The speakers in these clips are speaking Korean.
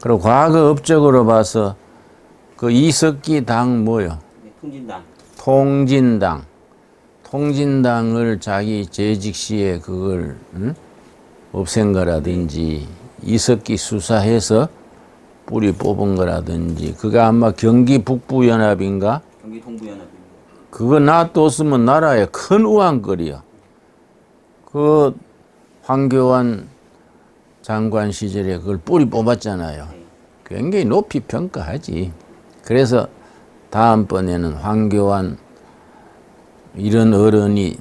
그리고 과거 업적으로 봐서 그 이석기 당 뭐요? 네, 통진당. 통진당. 통진당을 자기 재직 시에 그걸 응? 없앤 거라든지 이석기 수사해서 뿌리 뽑은 거라든지 그가 아마 경기 북부 연합인가 경기 동부 연합입니다. 그거 놔뒀으면 나라에 큰 우한거리야. 그 황교안 장관 시절에 그걸 뿌리 뽑았잖아요. 굉장히 높이 평가하지. 그래서 다음번에는 황교안 이런 어른이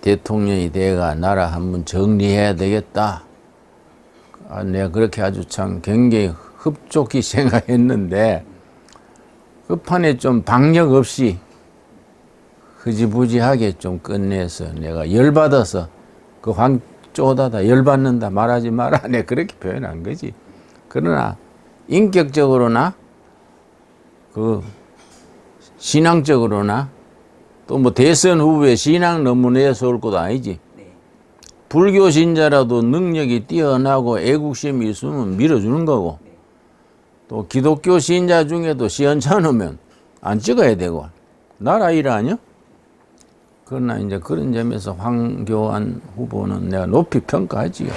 대통령이 돼가 나라 한번 정리해야 되겠다. 아, 내가 그렇게 아주 참 굉장히 흡족히 생각했는데 그 판에 좀 박력 없이 흐지부지하게 좀 끝내서 내가 열받아서 그 황 쪼다다 열받는다 말하지 마라. 내가 그렇게 표현한 거지. 그러나 인격적으로나 그 신앙적으로나 또 뭐 대선 후보에 신앙 너무 내세울 것도 아니지. 네. 불교 신자라도 능력이 뛰어나고 애국심이 있으면 밀어주는 거고 또 기독교 신자 중에도 시원찮으면 안 찍어야 되고. 나라 일 아니야? 그러나 이제 그런 점에서 황교안 후보는 내가 높이 평가하지요.